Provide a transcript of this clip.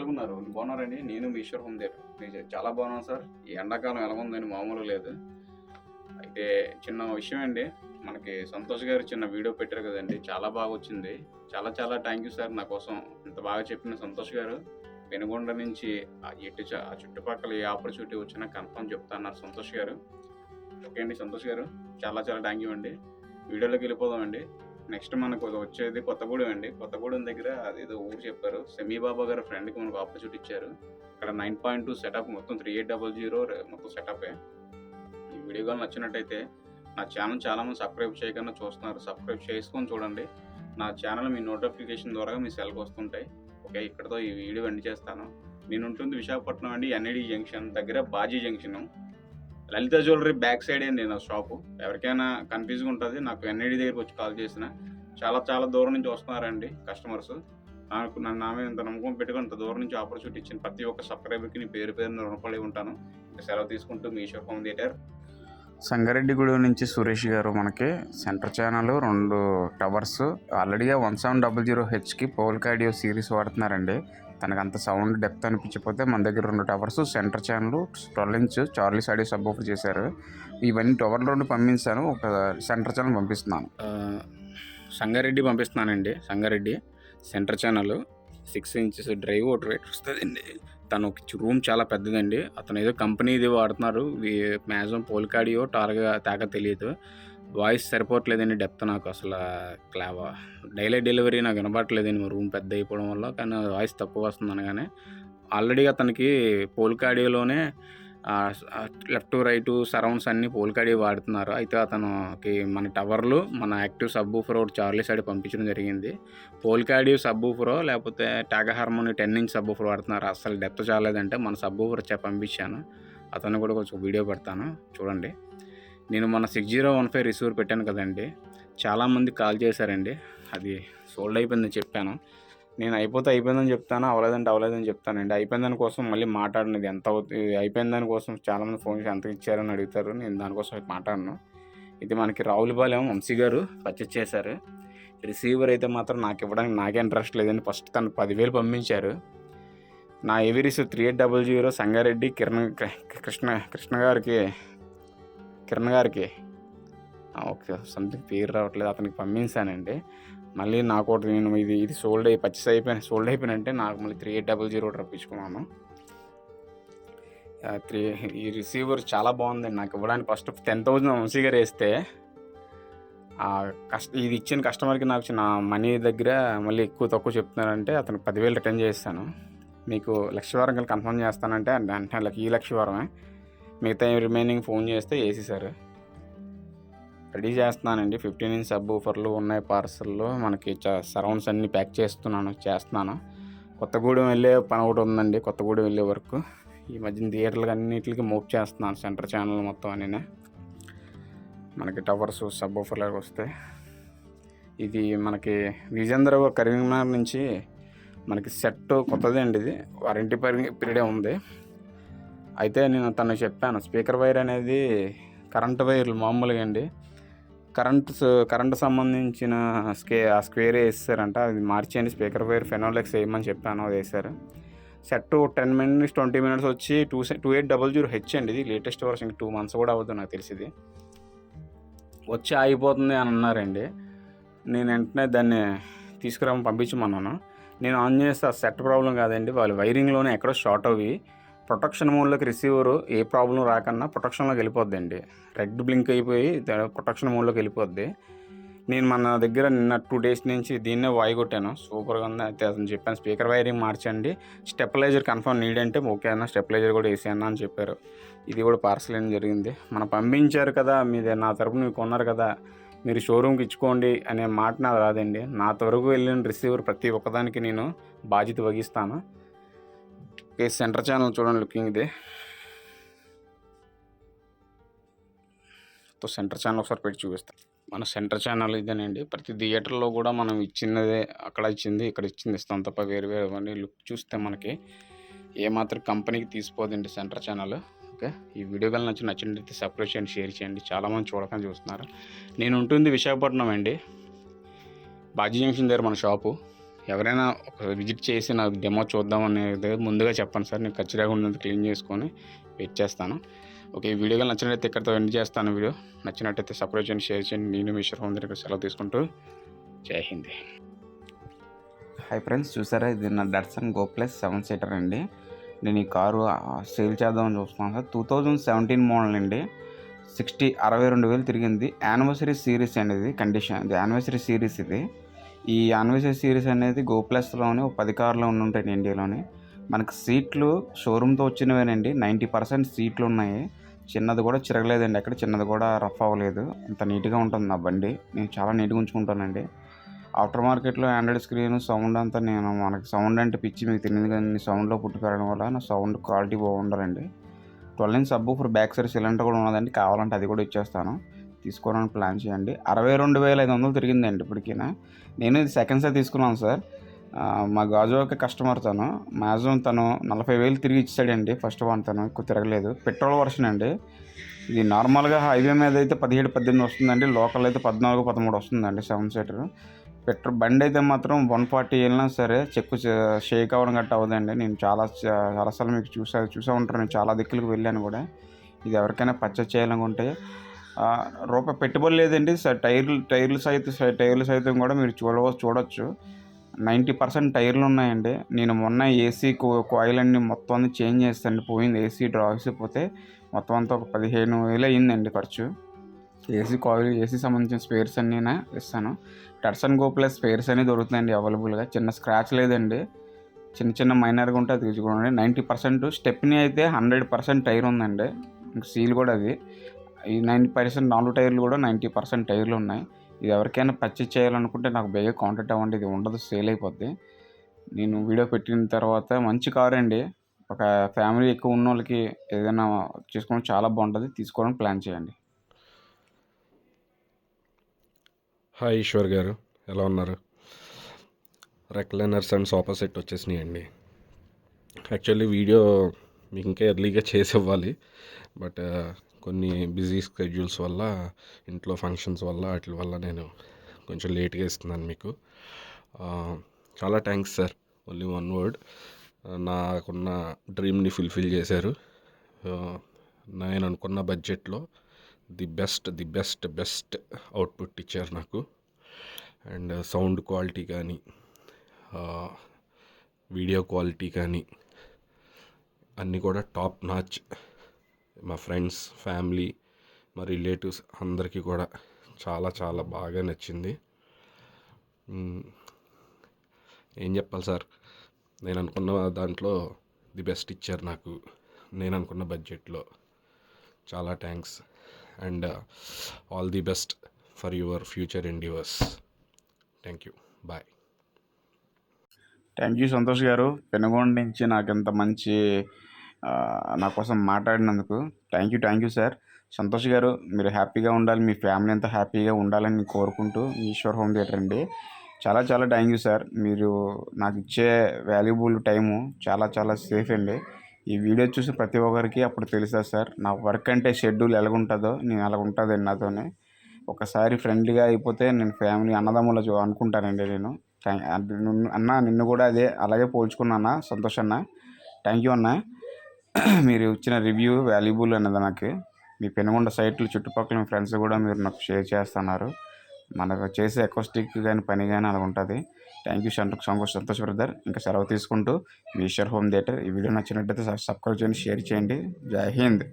ఉన్నారు బాగున్నారండి. నేను మీ ఈశ్వర్ హోమ్దేవ్ చాలా బాగున్నాను సార్. ఈ ఎండాకాలం ఎలా ఉందని మామూలు లేదు. అయితే చిన్న విషయం అండి. మనకి సంతోష్ గారు చిన్న వీడియో పెట్టారు కదండి. చాలా బాగా వచ్చింది. చాలా చాలా థ్యాంక్ యూ సార్. నా కోసం ఇంత బాగా చెప్పిన సంతోష్ గారు. పెనుగొండ నుంచి ఆ ఎటు ఆ చుట్టుపక్కల ఏ ఆపర్చునిటీ వచ్చినా కన్ఫర్మ్ చెప్తాన్నారు సంతోష్ గారు. ఓకే అండి సంతోష్ గారు. చాలా చాలా థ్యాంక్ యూ అండి. వీడియోలోకి వెళ్ళిపోదామండి. నెక్స్ట్ మనకు వచ్చేది కొత్తగూడెం అండి. కొత్తగూడెం దగ్గర అదేదో ఊరు చెప్పారు. సెమీబాబా గారి ఫ్రెండ్కి మనకు ఆపర్చునిటీ ఇచ్చారు. అక్కడ నైన్ పాయింట్ టూ సెటప్ మొత్తం త్రీ ఎయిట్ డబల్ జీరో మొత్తం సెటప్. ఈ వీడియో కానీ నచ్చినట్టయితే నా ఛానల్ చాలామంది సబ్స్క్రైబ్ చేయకుండా చూస్తున్నారు. సబ్స్క్రైబ్ చేసుకొని చూడండి. నా ఛానల్ మీ నోటిఫికేషన్ ద్వారా మీ సెల్కి వస్తుంటాయి. ఓకే ఇక్కడతో ఈ వీడియో ఎండ్ చేస్తాను. నేను ఉంటుంది విశాఖపట్నం అండి ఎన్ఐడి జంక్షన్ దగ్గర Baji junction. Lalitha jewellery back side అండి నా షాపు. ఎవరికైనా కన్ఫ్యూజ్గా ఉంటుంది. నాకు ఎన్ఐడి దగ్గరికి వచ్చి కాల్ చేసిన. చాలా చాలా దూరం నుంచి వస్తున్నారండి కస్టమర్స్. నాకు నన్ను నా మీద ఇంత నమ్మకం పెట్టుకుని ఇంత దూరం నుంచి ఆపర్చునిటీ ఇచ్చిన ప్రతి ఒక్క సబ్స్క్రైబర్కి నీ పేరు పేరున రుణపడి ఉంటాను. ఇంకా సెలవు తీసుకుంటూ మీ ఈశ్వర్ హోమ్ థియేటర్ సంగారెడ్డిగూడెం నుంచి సురేష్ గారు మనకి సెంటర్ ఛానల్ రెండు టవర్స్. ఆల్రెడీగా వన్ సెవెన్ డబల్ జీరో హెచ్కి పోల్ కాడియో సిరీస్ వాడుతున్నారండి. తనకు అంత సౌండ్ డెప్త్ అనిపించకపోతే మన దగ్గర రెండు towers centre channel twelve inch Charlie side sub offer చేశారు. ఇవన్నీ టవర్లు రెండు పంపించాను ఒక సెంటర్ ఛానల్ పంపిస్తున్నాను. Sangareddy పంపిస్తున్నానండి Sangareddy centre channel. Six inches drive ఒకటి రేట్ వస్తుందండి. తను రూమ్ చాలా పెద్దదండి. అతను ఏదో కంపెనీది వాడుతున్నారు మ్యాక్సిమం పోల్కాడియో టార్గా తేక తెలియదు. వాయిస్ సరిపోవట్లేదండి డెప్త్ నాకు అసలు క్లావా డైలీ డెలివరీ నాకు వినపట్లేదండి మా రూమ్ పెద్ద అయిపోవడం వల్ల కానీ వాయిస్ తక్కువ వస్తుంది అనగానే ఆల్రెడీ అతనికి పోల్కాడియోలోనే లెఫ్ట్ రైట్ సరౌండ్స్ అన్ని పోల్కాడి వాడుతున్నారు. అయితే అతనుకి మన టవర్లు మన యాక్టివ్ సబ్ ఫ్రో చార్లీ సైడ్ పంపించడం జరిగింది. పోల్కాడి సబ్ ఫ్రో లేకపోతే టాగా harmony ten inch subwoofer వాడుతున్నారు. అసలు డెప్త్ చాలేదంటే మన సబ్ ఫ్రో పంపించాను. అతను కూడా కొంచెం వీడియో పెడతాను. చూడండి. నేను మన six zero one five receiver పెట్టాను కదండి. చాలామంది కాల్ చేశారండి. అది సోల్డ్ అయిపోయిందని చెప్పాను. నేను అయిపోతే అయిపోయిందని చెప్తాను? అవలేదంటే అవ్వలేదని చెప్తానండి. అయిపోయిన దానికోసం మళ్ళీ మాట్లాడినది ఎంత అవుతుంది అయిపోయిన దానికోసం చాలామంది ఫోన్ చేసి ఎంత ఇచ్చారని అడుగుతారు. నేను దానికోసం మాట్లాడను. ఇది మనకి రావులపాలెం వంశీ గారు పర్చేస్ చేశారు. రిసీవర్ అయితే మాత్రం నాకు ఇవ్వడానికి నాకే ఇంట్రెస్ట్ లేదండి. ఫస్ట్ తను పదివేలు పంపించారు. నా AV receive three eight double zero Sangareddy Kiran Krishna Krishna గారికి కిరణ్ గారికి. ఓకే. సంథింగ్ పేరు రావట్లేదు. అతనికి పంపించానండి. మళ్ళీ నాకు ఒకటి నేను ఇది ఇది సోల్డ్ అయి పచ్చిస్ అయిపోయిన సోల్డ్ అయిపోయినంటే నాకు మళ్ళీ త్రీ ఎయిట్ డబల్ జీరో రప్పించుకున్నాను త్రీ ఈ రిసీవర్ చాలా బాగుందండి నాకు ఇవ్వడానికి ఫస్ట్ టెన్ థౌజండ్ వంశీ గారు వేస్తే కష్ట ఇది ఇచ్చిన కస్టమర్కి నాకు చిన్న మనీ దగ్గర మళ్ళీ ఎక్కువ తక్కువ చెప్తున్నారంటే అతనికి పదివేలు రిటర్న్ చేస్తాను. మీకు లక్ష వారం కన్ఫర్మ్ చేస్తానంటే అంటే ఈ లక్ష వారమే. మిగతా రిమైనింగ్ ఫోన్ చేస్తే వేసేసారు రెడీ చేస్తున్నానండి. ఫిఫ్టీన్ ఇంచ్ సబ్ ఊఫర్లు ఉన్నాయి పార్సల్లో మనకి సరౌండ్స్ అన్నీ ప్యాక్ చేస్తున్నాను చేస్తున్నాను. కొత్తగూడెం వెళ్ళే పని ఒకటి ఉందండి. కొత్తగూడెం వెళ్ళే వరకు. ఈ మధ్యన థియేటర్లకు అన్నింటికి మూవ్ చేస్తున్నాను సెంటర్ ఛానల్ మొత్తం అని మనకి టవర్స్ సబ్ ఊఫర్లు వస్తాయి ఇది మనకి విజేంద్ర కరీంనగర్ నుంచి మనకి సెట్ కొత్తది అండి ఇది వారంటీ పీరియడే ఉంది. అయితే నేను తను చెప్పాను స్పీకర్ వైర్ అనేది కరెంట్ వైర్లు మామూలుగా అండి. కరెంట్ కరెంటు సంబంధించిన స్కే ఆ స్క్వేర్ వేసారంట అది మార్చేయండి స్పీకర్ వైర్ ఫెనోలెక్స్ వేయమని చెప్పాను అది వేసారు set ten minutes twenty minutes వచ్చి two two eight double zero H అండి ఇది లేటెస్ట్ వర్షన్ టూ మంత్స్ కూడా అవుతుంది నాకు తెలిసింది వచ్చి ఆగిపోతుంది అని అన్నారండి. నేను వెంటనే దాన్ని తీసుకురామని పంపించమన్నాను. నేను ఆన్ చేస్తే ఆ సెట్ ప్రాబ్లం కాదండి వాళ్ళు వైరింగ్లోనే ఎక్కడో షార్ట్ అవి. ప్రొటెక్షన్ మోడ్లోకి రిసీవర్ ఏ ప్రాబ్లం రాకన్నా ప్రొటెక్షన్లోకి వెళ్ళిపోద్దండి. రెడ్ బ్లింక్ అయిపోయి ప్రొటెక్షన్ మోడ్లోకి వెళ్ళిపోద్ది. నేను మన దగ్గర నిన్న టూ డేస్ నుంచి దీన్నే వాయి కొట్టాను సూపర్గా ఉంది. అయితే అతను చెప్పాను స్పీకర్ వైరింగ్ మార్చండి. స్టెప్లైజర్ కన్ఫర్మ్ నీడ్ అంటే ఓకే అన్న స్టెప్లైజర్ కూడా వేసాను అని చెప్పారు. ఇది కూడా పార్సల్ అయిన జరిగింది. మనం పంపించారు కదా మీది నా తరపున మీకు కొన్నారు కదా మీరు షోరూమ్కి ఇచ్చుకోండి అనే మాట నాకు రాదండి. నా వరకు వెళ్ళిన రిసీవర్ ప్రతి ఒక్కదానికి నేను బాధ్యత వహిస్తాను. ఓకే సెంటర్ ఛానల్ చూడండి లుకింగ్ ఇది. తో సెంటర్ ఛానల్ ఒకసారి పెట్టి చూపిస్తాను మన సెంటర్ ఛానల్ ఇదేనండి. ప్రతి థియేటర్లో కూడా మనం ఇచ్చినదే అక్కడ ఇచ్చింది ఇక్కడ ఇచ్చింది ఇస్తాం తప్ప వేరు వేరు అవన్నీ లుక్ చూస్తే మనకి ఏమాత్రం కంపెనీకి తీసిపోదండి సెంటర్ ఛానల్ ఓకే ఈ వీడియో కానీ నచ్చి నచ్చినట్లయితే సబ్స్క్రైబ్ చేయండి షేర్ చేయండి. చాలామంది చూడకని చూస్తున్నారు. నేను ఉంటుంది విశాఖపట్నం అండి. బాజీ జంక్షన్ దగ్గర మన షాపు ఎవరైనా ఒక విజిట్ చేసి నాకు డెమో చూద్దాం అనేది ముందుగా చెప్పండి సార్. నేను ఖచ్చితంగా ఉన్నది క్లీన్ చేసుకొని వెయిట్ చేస్తాను. ఓకే ఈ వీడియో నచ్చినట్లయితే ఇక్కడితో ఎండ్ చేస్తాను వీడియో. నచ్చినట్టయితే సబ్స్క్రైబ్ చేయండి షేర్ చేయండి. నేను మీ హోమ్ దగ్గర సెలవు తీసుకుంటూ జై హింద్. హాయ్ ఫ్రెండ్స్ చూసారా? ఇది నా Datsun go plus seven seater అండి. నేను ఈ కారు సేల్ చేద్దామని చూస్తున్నాను sir. Two thousand seventeen model అండి. సిక్స్టీ అరవై రెండు వేలు తిరిగింది. యానివర్సరీ సిరీస్ అండి ఇది కండిషన్ ఇది యానివర్సరీ సిరీస్ ఇది. ఈ యానివర్సరీ సిరీస్ అనేది గోప్లస్లోనే ఒక పది కార్లు ఉంటాయి ఇండియాలోని. మనకు సీట్లు షోరూమ్తో వచ్చినవేనండి నైంటీ పర్సెంట్ సీట్లు ఉన్నాయి. చిన్నది కూడా చిరగలేదండి అక్కడ చిన్నది కూడా రఫ్ అవ్వలేదు. అంత నీట్గా ఉంటుంది నా బండి నేను చాలా నీట్గా ఉంచుకుంటానండి. ఆఫ్టర్ మార్కెట్లో ఆండ్రాయిడ్ స్క్రీన్ సౌండ్ అంతా నేను మనకి సౌండ్ అంటే పిచ్చి మీకు తెలియదు కానీ సౌండ్లో పుట్టి పెరగడం వల్ల నా sound quality బాగుండాలండి. Twelve inch sub for back side cylinder కూడా ఉన్నదండి కావాలంటే అది కూడా ఇచ్చేస్తాను. తీసుకోవడానికి ప్లాన్ చేయండి. అరవై రెండు వేల ఐదు వందలు తిరిగిందండి ఇప్పటికైనా. నేను ఇది సెకండ్ సార్ తీసుకున్నాను సార్. మా గాజు ఒక కస్టమర్ తను. మ్యాక్సిమం తను నలభై వేలు తిరిగి ఇచ్చాడండి. ఫస్ట్ వన్ తను ఎక్కువ తిరగలేదు. పెట్రోల్ వర్షన్ అండి. ఇది నార్మల్గా హైవే మీద అయితే పదిహేడు పద్దెనిమిది వస్తుందండి. లోకల్ అయితే పద్నాలుగు పదమూడు వస్తుందండి సెవెన్ సీటర్. పెట్రోల్ బండి అయితే మాత్రం వన్ ఫార్టీ వెళ్ళినా సరే చెక్కు షేక్ అవ్వడం గట్ట అవ్వదండి. నేను చాలా చాలాసార్లు మీకు చూసా చూసా ఉంటాను. నేను చాలా దిక్కులకు వెళ్ళాను కూడా. ఇది ఎవరికైనా పర్చేస్ చేయాలనుకుంటే రూపాయి పెట్టుబడి లేదండి. టైర్లు టైర్లు సైతం టైర్లు సైతం కూడా మీరు చూడవ చూడొచ్చు. నైంటీ పర్సెంట్ టైర్లు ఉన్నాయండి. నేను మొన్న ఏసీ కాయిల్ అన్ని మొత్తం అన్ని చేంజ్ చేస్తాను పోయింది ఏసీ డ్రాప్స్ పోతే మొత్తం అంతా ఒక పదిహేను వేలు అయ్యిందండి ఖర్చు. ఏసీ కాయిల్ ఏసీ సంబంధించిన స్పేర్స్ అన్నీ ఇస్తాను. టర్సన్ గో ప్లస్ స్పేర్స్ అనేది దొరుకుతాయండి అవైలబుల్గా చిన్న స్క్రాచ్ లేదండి. చిన్న చిన్న మైనర్గా ఉంటే అది తీసుకోండి. నైంటీ పర్సెంట్ స్టెప్ని అయితే హండ్రెడ్ పర్సెంట్ టైర్ ఉందండి. ఇంక సీల్ కూడా అది. ఈ నైంటీ పర్సెంట్ నాలుగు టైర్లు కూడా నైంటీ పర్సెంట్ టైర్లు ఉన్నాయి. ఇది ఎవరికైనా పర్చేజ్ చేయాలనుకుంటే నాకు బేగా కాంటాక్ట్ అవ్వండి. ఇది ఉండదు సేల్ అయిపోద్ది. నేను వీడియో పెట్టిన తర్వాత మంచి కార్ అండి. ఒక ఫ్యామిలీ ఎక్కువ ఉన్న వాళ్ళకి ఏదైనా చేసుకోవడం చాలా బాగుంటుంది. తీసుకోవడం ప్లాన్ చేయండి. హాయ్ ఈశ్వర్ గారు ఎలా ఉన్నారు? రెక్లైనర్స్ అండ్ సోఫా సెట్ వచ్చేసినాయండి. యాక్చువల్లీ వీడియో మీకు ఇంకా ఎర్లీగా చేసి ఇవ్వాలి. బట్ కొన్ని బిజీ స్కెడ్యూల్స్ వల్ల ఇంట్లో ఫంక్షన్స్ వల్ల వాటి వల్ల నేను కొంచెం లేట్గా ఇస్తున్నాను మీకు. చాలా thanks sir. Only one word. నాకున్న డ్రీమ్ని ఫుల్ఫిల్ చేశారు. నేను అనుకున్న బడ్జెట్లో the best the best best output ఇచ్చారు నాకు. అండ్ సౌండ్ క్వాలిటీ కానీ వీడియో క్వాలిటీ కానీ అన్నీ కూడా టాప్ నాచ్. మా ఫ్రెండ్స్ ఫ్యామిలీ మా రిలేటివ్స్ అందరికీ కూడా చాలా చాలా బాగా నచ్చింది. ఏం చెప్పాలి సార్? నేను అనుకున్న దాంట్లో ది బెస్ట్ ఇచ్చారు నాకు. నేను అనుకున్న బడ్జెట్లో. చాలా thanks. And uh, all the best for your future endeavours. Thank you. Bye. Thank you Santosh గారు. పెనుగొండ నుంచి నాకు ఇంత మంచి నా కోసం మాట్లాడినందుకు thank you thank you sir Santosh గారు మీరు హ్యాపీగా ఉండాలి మీ ఫ్యామిలీ అంతా హ్యాపీగా ఉండాలని నేను కోరుకుంటూ ఈశ్వర్ హోమ్ థియేటర్ అండి. చాలా చాలా థ్యాంక్ యూ సార్ మీరు నాకు ఇచ్చే వాల్యుబుల్ టైము చాలా చాలా సేఫ్ అండి. ఈ వీడియో చూసి ప్రతి ఒక్కరికి అప్పుడు తెలుసా సార్ నా వర్క్ అంటే షెడ్యూల్ ఎలాగుంటుందో నేను అలా ఉంటుందండి నాతోనే. ఒకసారి ఫ్రెండ్లీగా అయిపోతే నేను ఫ్యామిలీ అన్నదమ్ముల అనుకుంటానండి నేను. థ్యాంక్ అన్న నిన్ను కూడా అదే అలాగే పోల్చుకున్నా సంతోష్ అన్న? థ్యాంక్ యూ అన్న. మీరు ఇచ్చిన రివ్యూ వాల్యుబుల్ అన్నది నాకు. మీ పెనుగొండ సైట్లు చుట్టుపక్కల మీ ఫ్రెండ్స్ కూడా మీరు నాకు షేర్ చేస్తున్నారు. మనకు చేసే ఎకోస్టిక్ కానీ పని కానీ అలా ఉంటుంది. Thank you Santosh Santosh Santosh brother. ఇంకా సెలవు తీసుకుంటూ మీ ఈశ్వర్ హోమ్ థియేటర్. ఈ వీడియో నచ్చినట్టయితే సబ్స్క్రైబ్ చేయండి షేర్ చేయండి. జై హింద్.